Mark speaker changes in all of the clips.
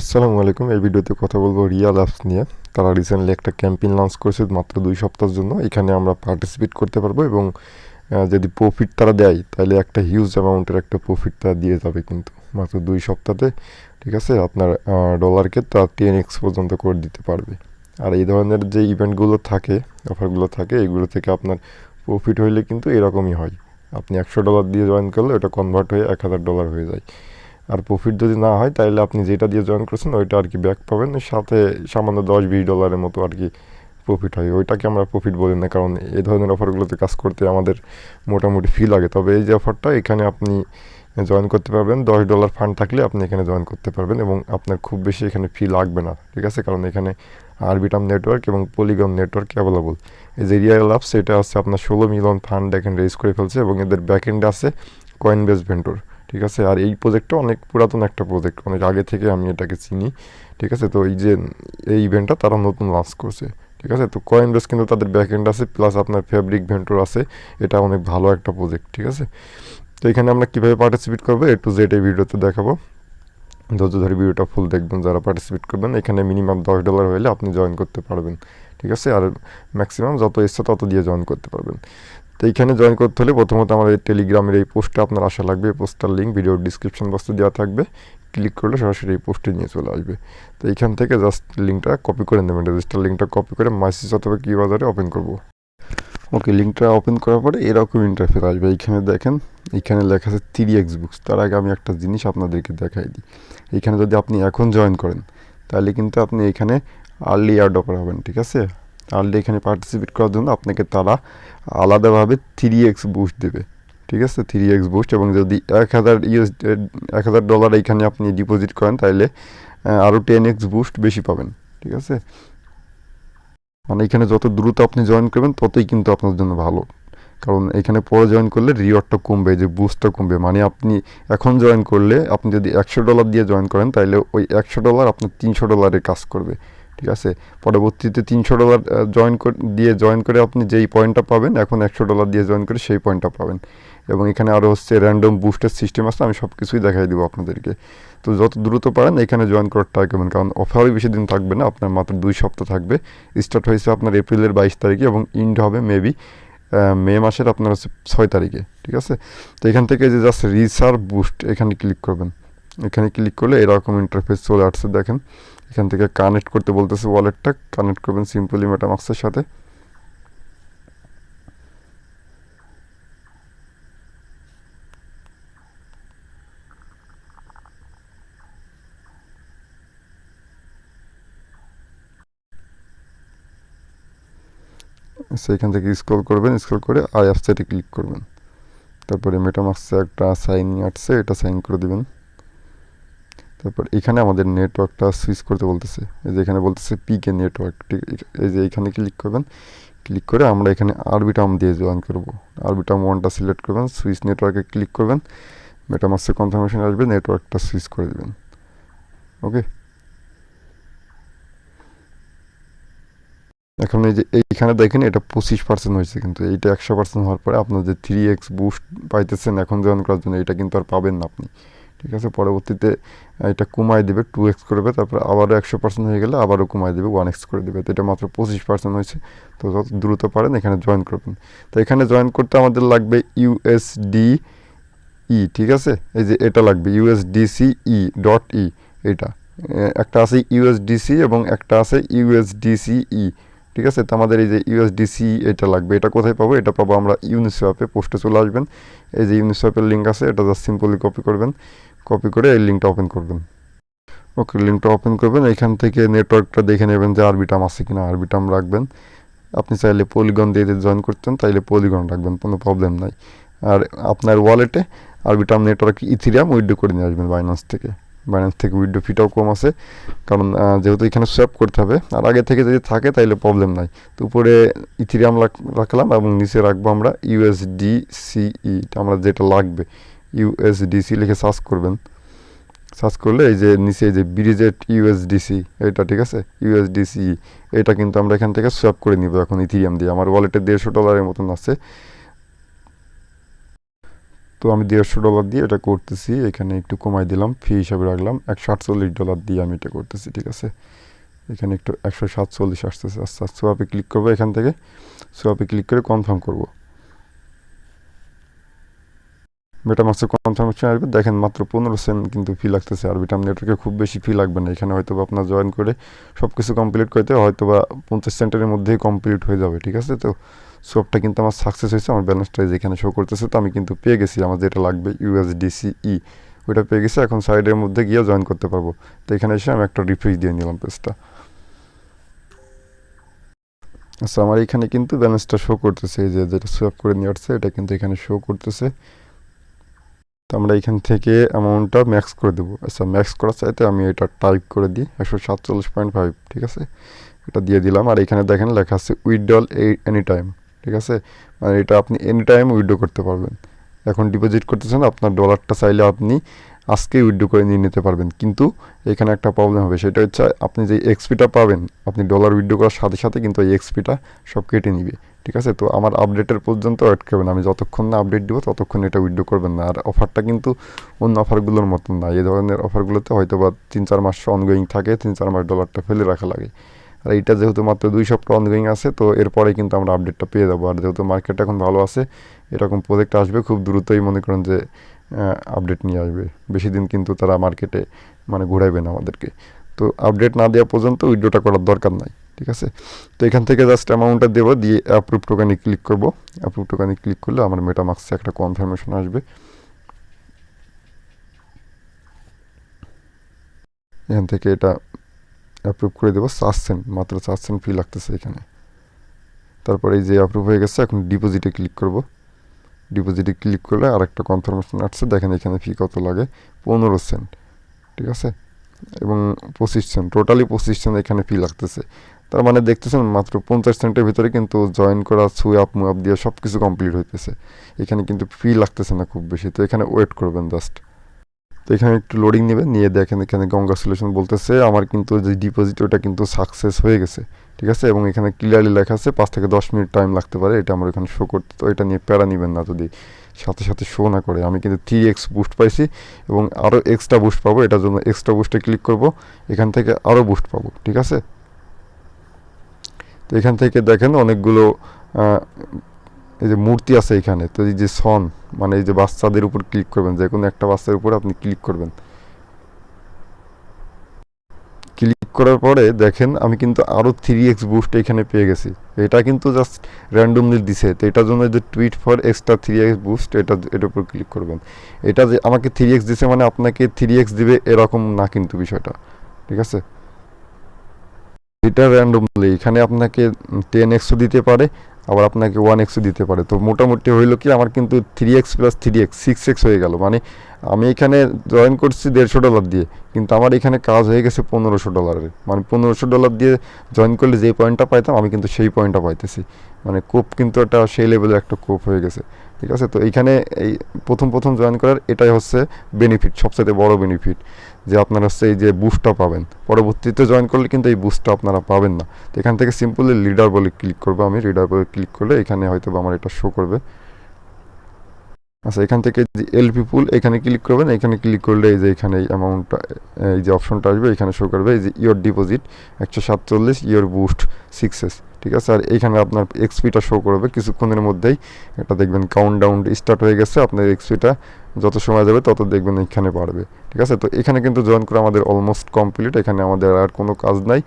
Speaker 1: আসসালামু আলাইকুম। এই ভিডিওতে কথা বলব রিয়াল অ্যাপস নিয়ে। তারা রিসেন্টলি একটা ক্যাম্পেইন লঞ্চ করেছে মাত্র দুই সপ্তাহের জন্য। এখানে আমরা পার্টিসিপেট করতে পারব এবং যদি প্রফিট তারা দেয়, তাহলে একটা হিউজ অ্যামাউন্টের একটা প্রফিট তারা দিয়ে যাবে কিন্তু। মাত্র দুই সপ্তাহে ঠিক আছে? আপনার ডলারকে তারা টেন এক্স পর্যন্ত করে দিতে পারবে। আর এই ধরনের যে ইভেন্টগুলো থাকে অফারগুলো থাকে, এগুলো থেকে আপনার প্রফিট হইলে কিন্তু এরকমই হয়। আপনি একশো ডলার দিয়ে জয়েন করলে ওটা কনভার্ট হয়ে এক হাজার ডলার হয়ে যায়। আর প্রফিট যদি না হয় তাহলে আপনি যেটা দিয়ে জয়েন করেছেন, ওইটা আর কি ব্যাক পাবেন। সাথে সামান্য দশ বিশ ডলারের মতো আর কি প্রফিট হয়। ওইটাকে আমরা প্রফিট বলি না, কারণ এই ধরনের অফারগুলোতে কাজ করতে আমাদের মোটামুটি ফি লাগে। তবে এই যে অফারটা এখানে আপনি জয়েন করতে পারবেন। দশ ডলার ফান্ড থাকলে আপনি এখানে জয়েন করতে পারবেন এবং আপনার খুব বেশি এখানে ফি লাগবে না, ঠিক আছে? কারণ এখানে আরবিটাম নেটওয়ার্ক এবং পলিগন নেটওয়ার্ক অ্যাভেলেবল এই যে রিয়াল অ্যাপস এটা আছে আপনার ষোলো মিলিয়ন ফান্ড এখানে রেজ করে ফেলছে এবং এদের ব্যাকএন্ডে আছে কয়েন বেস ভেন্টর ঠিক আছে? আর এই প্রজেক্টটা অনেক পুরাতন একটা প্রজেক্ট অনেক আগে থেকে আমি এটাকে চিনি, ঠিক আছে? তো এই যে, এই ইভেন্টটা তারা নতুন লঞ্চ করছে, ঠিক আছে? তো কয়েন বেস কিন্তু তাদের ব্যাকএন্ড আছে প্লাস আপনার ফেব্রিক ভেন্টর আছে, এটা অনেক ভালো একটা প্রজেক্ট ঠিক আছে? তো এখানে আমরা কীভাবে পার্টিসিপেট করব? এ টু জেড এই ভিডিওতে দেখাবো। ধৈর্য ধরে ভিডিওটা ফুল দেখবেন, যারা পার্টিসিপেট করবেন। এখানে মিনিমাম দশ ডলার হলে আপনি জয়েন করতে পারবেন, ঠিক আছে? আর ম্যাক্সিমাম যত ইচ্ছা তত দিয়ে জয়েন করতে পারবেন। তো এইখানে জয়েন করতে হলে প্রথমত আমাদের টেলিগ্রামের এই পোস্টটা আপনার আসা লাগবে। এই পোস্টার লিঙ্ক ভিডিওর ডিসক্রিপশন বক্সে দেওয়া থাকবে। ক্লিক করলে সরাসরি এই পোস্টে নিয়ে চলে আসবে। তো এইখান থেকে জাস্ট লিঙ্কটা কপি করে নেবেন। রেজিস্টার লিঙ্কটা কপি করে মাইসিস অথবা কি বাজারে ওপেন করব। ওকে লিঙ্কটা ওপেন করার পরে এরকম ইন্টারফেস আসবে। এইখানে দেখেন এইখানে লেখা আছে থ্রি এক্স বুকস তার আগে আমি একটা জিনিস আপনাদেরকে দেখাই দিই। এইখানে যদি আপনি এখন জয়েন করেন, তাহলে কিন্তু আপনি এখানে আর্লি অ্যাডপ্টার হবেন, ঠিক আছে? আর্লি এখানে পার্টিসিপেট করার জন্য আপনাকে তারা আলাদাভাবে থ্রি এক্স বুস্ট দেবে। ঠিক আছে? থ্রি এক্স বুস্ট এবং যদি এক হাজার ইউএস এক হাজার ডলার এখানে আপনি ডিপোজিট করেন, তাহলে আরও টেন এক্স বুস্ট বেশি পাবেন। ঠিক আছে? মানে এখানে যত দ্রুত আপনি জয়েন করবেন, ততই কিন্তু আপনার জন্য ভালো। কারণ এখানে পরে জয়েন করলে রিওয়ার্ডটা কমবে, যে বুস্টটা কমবে। মানে আপনি এখন জয়েন করলে, আপনি যদি একশো ডলার দিয়ে জয়েন করেন, তাহলে ওই একশো ডলার আপনার তিনশো ডলারে কাজ করবে। ঠিক আছে? পরবর্তীতে তিনশো ডলার জয়েন দিয়ে জয়েন করে আপনি যেই পয়েন্টটা পাবেন, এখন একশো ডলার দিয়ে জয়েন করে সেই পয়েন্টটা পাবেন। এবং এখানে আরও হচ্ছে র্যান্ডম বুস্টের সিস্টেম আছে, আমি সব কিছুই দেখাই দেবো আপনাদেরকে। তো যত দ্রুত পারেন, এখানে জয়েন করার ট্রাই করবেন কারণ অফারই বেশি দিন থাকবে না, আপনার মাত্র দুই সপ্তাহ থাকবে। স্টার্ট হয়েছে আপনার এপ্রিলের বাইশ তারিখে এবং ইন্ড হবে মেবি মে মাসের আপনার হচ্ছে ছয় তারিখে, ঠিক আছে? তো এখান থেকে যে জাস্ট রিসার্ভ বুস্ট এখানে ক্লিক করবেন। এখানে ক্লিক করলে এরকম ইন্টারফেস চলে আসছে, দেখেন। এখান থেকে কানেক্ট করতে বলতেছে ওয়ালেটটা কানেক্ট করবেন সিম্পলি মেটামাক্সের সাথে। সেইখান থেকে স্ক্রল করবেন স্ক্রল করে আই অ্যাপসাইটে ক্লিক করবেন। তারপরে মেটামাক্সে একটা সাইন আসছে, এটা সাইন করে দিবেন। তারপর এখানে আমাদের নেটওয়ার্কটা সুইচ করতে বলতেছে। এই যে এখানে বলতেছে পিকে নেটওয়ার্ক ঠিক, এই যে এখানে ক্লিক করবেন ক্লিক করে আমরা এখানে আরবিটাম দিয়ে জয়েন করব। আরবিটাম ওয়ানটা সিলেক্ট করবেন সুইচ নেটওয়ার্কে ক্লিক করবেন মেটামাক্সে কনফার্মেশন আসবে নেটওয়ার্কটা সুইচ করে দেবেন। ওকে এখন এই যে এইখানে দেখেন এটা পঁচিশ পার্সেন্ট হয়েছে কিন্তু, এইটা একশো পার্সেন্ট হওয়ার পরে আপনার যে থ্রি এক্স বুস্ট পাইতেছেন এখন জয়েন করার জন্য, এটা কিন্তু আর পাবেন না আপনি। ঠিক আছে, পরবর্তীতে এটা কমায় দেবে টু এক্স করবে তারপর আবারও একশো পার্সেন্ট হয়ে গেলে আবারও কমায় দেবে ওয়ান এক্স করে দেবে। তো এটা মাত্র পঁচিশ পার্সেন্ট হয়েছে। তো যত দ্রুত পারেন, এখানে জয়েন করবেন। তো এখানে জয়েন করতে আমাদের লাগবে ইউএসডি ই ঠিক আছে? এই যে এটা লাগবে ইউএসডিসি ই ডট ই এটা। একটা আছে ইউএসডিসি এবং একটা আছে ইউএসডিসি ই ঠিক আছে? তো আমাদের এই যে ইউএসডিসি এটা লাগবে। এটা কোথায় পাবো? এটা পাবো আমরা ইউনিসেফে পোস্টে চলে আসবেন। এই যে ইউনিসেফের লিঙ্ক আছে, এটা জাস্ট সিম্পলি কপি করবেন। কপি করে এই লিঙ্কটা ওপেন করবেন। ওকে লিঙ্কটা ওপেন করবেন। এখান থেকে নেটওয়ার্কটা দেখে নেবেন যে আরবিটাম আছে কিনা। আরবিটাম রাখবেন। আপনি চাইলে পলিগন দিয়ে জয়েন করতেন, তাইলে পলিগন রাখবেন, কোনো প্রবলেম নাই। আর আপনার ওয়ালেটে আরবিটাম নেটওয়ার্ক ইথিরিয়াম উইড্রো করে নিয়ে আসবেন বাইন্যান্স থেকে। বাইন্যান্স থেকে উইড্রো ফিটাও কম আছে। কারণ যেহেতু এখানে সোয়াপ করতে হবে, আর আগে থেকে যদি থাকে তাহলে প্রবলেম নাই। তো উপরে ইথিরিয়াম রাখলাম এবং নিচে রাখব আমরা ইউএসডিসিই আমরা যেটা লাগবে ইউএসডিসি লিখে সার্চ করবেন। সার্চ করলে এই যে নিচে যে ব্রিজেট ইউএসডিসি এটা ঠিক আছে? ইউএসডিসি এটা কিন্তু আমরা এখান থেকে সোয়াপ করে নিব এখন ইথিরিয়াম দিয়ে। আমার ওয়ালেটে দেড়শো ডলারের মতন আছে। তো আমি দেড়শো ডলার দিয়ে এটা করতেছি। এখানে একটু কমাই দিলাম ফি হিসাবে রাখলাম। একশো আটচল্লিশ ডলার দিয়ে আমি এটা করতেছি, ঠিক আছে? এখানে একটু একশো সাতচল্লিশ আসতেছে। আস্তে আস্তে সোয়াপে ক্লিক করব এখান থেকে। সোয়াপে ক্লিক করে কনফার্ম করব। মেটামাক্সে কনফার্মেশন আসবে। দেখেন মাত্র পনেরো সেন্ট কিন্তু ফি লাগতেছে। আর বিটাম নেটওয়ার্কে খুব বেশি ফি লাগবে না। এখানে হয়তো আপনার জয়েন করে সব কিছু কমপ্লিট করতে হয়তো বা পঞ্চাশ সেন্টের মধ্যেই কমপ্লিট হয়ে যাবে, ঠিক আছে তো? সোয়াপটা কিন্তু আমার সাকসেস হয়েছে, আমার ব্যালেন্সটা যেখানে শো করতেছে, তো আমি কিন্তু পেয়ে গেছি। আমার যেটা লাগবে ইউএসডিসি ই ওইটা পেয়ে গেছি। এখন সাইডের মধ্যে গিয়ে জয়েন করতে পারব। তো এখানে এসে আমি একটা রিফ্রেশ দিয়ে নিলাম পেজটা আচ্ছা আমার এখানে কিন্তু ব্যালেন্সটা শো করতেছে। এই যে যেটা সোয়াপ করে নিয়ে আসছে, এটা কিন্তু এখানে শো করতেছে। তো আমরা এখান থেকে অ্যামাউন্টটা ম্যাক্স করে দেবো। আচ্ছা ম্যাক্স করার চাইতে আমি এটা টাইপ করে দিই, একশো সাতচল্লিশ পয়েন্ট ফাইভ ঠিক আছে? এটা দিয়ে দিলাম। আর এখানে দেখেন লেখা আছে উইথড্রল এনি টাইম ঠিক আছে? মানে এটা আপনি এনি টাইম উইড্রো করতে পারবেন। এখন ডিপোজিট করতেছেন, আপনার ডলারটা চাইলে আপনি আজকেই উইথড্র করে নিয়ে নিতে পারবেন। কিন্তু এখানে একটা প্রবলেম হবে, সেটা হচ্ছে আপনি যে এক্সপিটা পাবেন, আপনি ডলার উইথড্র করার সাথে সাথে কিন্তু এই এক্সপিটা সব কেটে নিবে। ঠিক আছে? তো আমার আপডেটের পর্যন্ত ওয়েট করবেন। আমি যতক্ষণ না আপডেট দিব, ততক্ষণ এটা উইথড্র করবেন না। আর অফারটা কিন্তু অন্য অফারগুলোর মতন না। এই ধরনের অফারগুলোতে হয়তো বা তিন চার মাস অনগোয়িং থাকে, তিন চার মাস ডলারটা ফেলে রাখা লাগে। আর এইটা যেহেতু মাত্র দুই সপ্তাহ অনগোয়িং আছে, তো এরপরে কিন্তু আমরা আপডেটটা পেয়ে যাব। আর যেহেতু মার্কেট এখন ভালো আছে, এরকম প্রজেক্ট আসবে, খুব দ্রুতই মনে করেন যে আপডেট নিয়ে আসবে। বেশি দিন কিন্তু তারা মার্কেটে মানে ঘুরাইবে না আমাদেরকে। তো আপডেট না দেওয়া পর্যন্ত উইড্রোটা করার দরকার নাই, ঠিক আছে? তো এখান থেকে জাস্ট অ্যামাউন্টটা দেবো, দিয়ে অ্যাপ্রুভ টোকানে ক্লিক করব। অ্যাপ্রুভ টোকানে ক্লিক করলে আমার মেটা মেটামাক্সে একটা কনফার্মেশন আসবে। এখান থেকে এটা অ্যাপ্রুভ করে দেবো চার সেন্ট মাত্র চার সেন্ট ফি লাগতেছে এখানে। তারপরে এই যে অ্যাপ্রুভ হয়ে গেছে, এখন ডিপোজিটে ক্লিক করব। ডিপোজিটে ক্লিক করলে আর একটা কনফার্মেশন আসছে, দেখেন এখানে ফি কত লাগে, পনেরো সেন্ট ঠিক আছে? এবং পঁচিশ সেন্ট টোটালি পঁচিশ সেন্ট এখানে ফি লাগতেছে। তার মানে দেখতেছেন মাত্র পঞ্চাশ সেন্টের ভিতরে কিন্তু জয়েন করা সুয়াপ মুয়াপ দিয়ে সব কিছু কমপ্লিট হইতেছে। এখানে কিন্তু ফি লাগতেছে না খুব বেশি, তো এখানে ওয়েট করবেন জাস্ট তো এখানে একটু লোডিং নেবে নিয়ে দেখেন এখানে কংগ্রাচুলেশন বলতেছে, আমার কিন্তু যে ডিপোজিট ওটা কিন্তু সাকসেস হয়ে গেছে, ঠিক আছে? এবং এখানে ক্লিয়ারলি লেখা আছে, পাঁচ থেকে দশ মিনিট টাইম লাগতে পারে, এটা আমার এখানে শো করতে তো এটা নিয়ে প্যারা নেবেন না যদি সাথে সাথে শো না করে। আমি কিন্তু থ্রি এক্স বুস্ট পাইছি এবং আরও এক্সট্রা বুস্ট পাবো, এটার জন্য এক্সট্রা বুস্টে ক্লিক করব, এখান থেকে আরও বুস্ট পাবো, ঠিক আছে? তো এখান থেকে দেখেন অনেকগুলো এই যে মূর্তি আছে এখানে, তো এই যে সন মানে এই যে বাচ্চাদের উপর ক্লিক করবেন, যে কোনো একটা বাচ্চার উপর আপনি ক্লিক করবেন। ক্লিক করার পরে দেখেন, আমি কিন্তু আরও থ্রি এক্স বুস্ট এখানে পেয়ে গেছি। এটা কিন্তু জাস্ট র্যান্ডমলি দিছে, তো এটার জন্য যে tweet for extra three X boost এটা, এটার উপর ক্লিক করবেন। এটা যে আমাকে থ্রি এক্স দিছে মানে আপনাকে থ্রি এক্স দিবে এরকম না কিন্তু বিষয়টা, ঠিক আছে? এটা র্যান্ডমলি এখানে আপনাকে টেন এক্সও দিতে পারে আবার আপনাকে ওয়ান এক্সও দিতে পারে। তো মোটামুটি হইল কি, আমার কিন্তু three X plus three X six X হয়ে গেল। মানে আমি এখানে জয়েন করছি দেড়শো ডলার দিয়ে, কিন্তু আমার এখানে কাজ হয়ে গেছে পনেরোশো ডলারের মানে পনেরোশো ডলার দিয়ে জয়েন করলে যে পয়েন্টটা পাইতাম, আমি কিন্তু সেই পয়েন্টটা পাইতেছি। মানে কোপ কিন্তু একটা সেই লেভেলের একটা কোপ হয়ে গেছে। ঠিক আছে? তো এইখানে এই প্রথম প্রথম জয়েন করার এটাই হচ্ছে বেনিফিট সবচেয়ে বড় বেনিফিট যে আপনারা হচ্ছে এই যে বুস্টটা পাবেন। পরবর্তীতে জয়েন করলে কিন্তু এই বুস্টটা আপনারা পাবেন না। তো এখান থেকে সিম্পলি লিডার বলে ক্লিক করব আমি। লিডার বলে ক্লিক করলে এখানে হয়তো আমার এটা শো করবে। আচ্ছা এখান থেকে যে এলপি পুল এখানে ক্লিক করবেন। এখানে ক্লিক করলে এই যে এখানে এই অ্যামাউন্টটা এই যে অপশনটা আসবে, এখানে শো করবে। এই যে ইয়োর ডিপোজিট একশো সাতচল্লিশ ইয়োর বুস্ট সিক্সেস ঠিক আছে? আর এখানে আপনার এক্সপিটা শো করবে। কিছুক্ষণের মধ্যেই এটা দেখবেন কাউন্ট ডাউন স্টার্ট হয়ে গেছে। আপনার এক্সপিটা যত সময় যাবে তত দেখবেন এখানে পারবে ঠিক আছে? তো এখানে কিন্তু জয়েন করে আমাদের অলমোস্ট কমপ্লিট এখানে আমাদের আর কোনো কাজ নাই।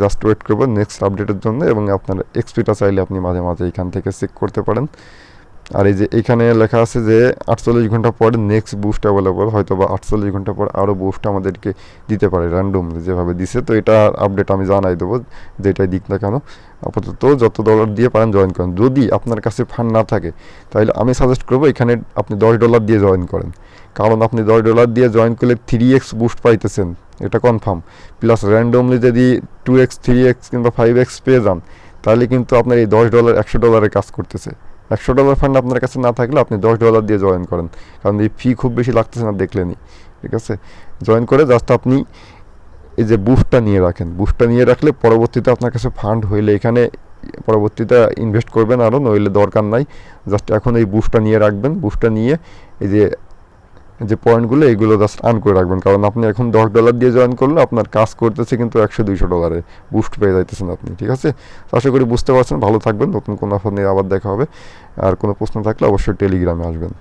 Speaker 1: জাস্ট ওয়েট করব নেক্সট আপডেটের জন্য এবং আপনার এক্সপিটা চাইলে আপনি মাঝে মাঝে এখান থেকে চেক করতে পারেন। আর এই যে এখানে লেখা আছে যে আটচল্লিশ ঘণ্টা পরে নেক্সট বুস্ট অ্যাভেলেবল হয়তো বা আটচল্লিশ ঘণ্টা পর আরও বুস্ট আমাদেরকে দিতে পারে র্যান্ডম যেভাবে দিছে। তো এটা আপডেট আমি জানাই দেবো যেটাই দিক না কেন। আপাতত যত ডলার দিয়ে পারেন জয়েন করেন। যদি আপনার কাছে ফান্ড না থাকে, তাহলে আমি সাজেস্ট করব এখানে আপনি দশ ডলার দিয়ে জয়েন করেন। কারণ আপনি দশ ডলার দিয়ে জয়েন করলে থ্রি এক্স বুস্ট পাইতেছেন, এটা কনফার্ম প্লাস র্যান্ডমলি যদি টু এক্স থ্রি এক্স কিংবা ফাইভ এক্স পেয়ে যান, তাহলে কিন্তু আপনার এই দশ ডলার একশো ডলারের কাজ করতেছে। একশো ডলার ফান্ড আপনার কাছে না থাকলে আপনি দশ ডলার দিয়ে জয়েন করেন। কারণ এই ফি খুব বেশি লাগতেছে না দেখলেনি ঠিক আছে? জয়েন করে জাস্ট আপনি এই যে বুফটা নিয়ে রাখেন। বুফটা নিয়ে রাখলে পরবর্তীতে আপনার কাছে ফান্ড হইলে এখানে পরবর্তীতে ইনভেস্ট করবেন আরও নইলে দরকার নাই। জাস্ট এখন এই বুফটা নিয়ে রাখবেন। বুফটা নিয়ে এই যে যে পয়েন্টগুলো এইগুলো জাস্ট আর্ন করে রাখবেন। কারণ আপনি এখন দশ ডলার দিয়ে জয়েন করলে আপনার কাজ করতেছে কিন্তু একশো, দুইশো ডলারে বুস্ট পেয়ে যাইতেছেন আপনি, ঠিক আছে? আশা করি বুঝতে পারছেন, ভালো থাকবেন। নতুন কোনো নিয়ে আবার দেখা হবে। আর কোনো প্রশ্ন থাকলে অবশ্যই টেলিগ্রামে আসবেন।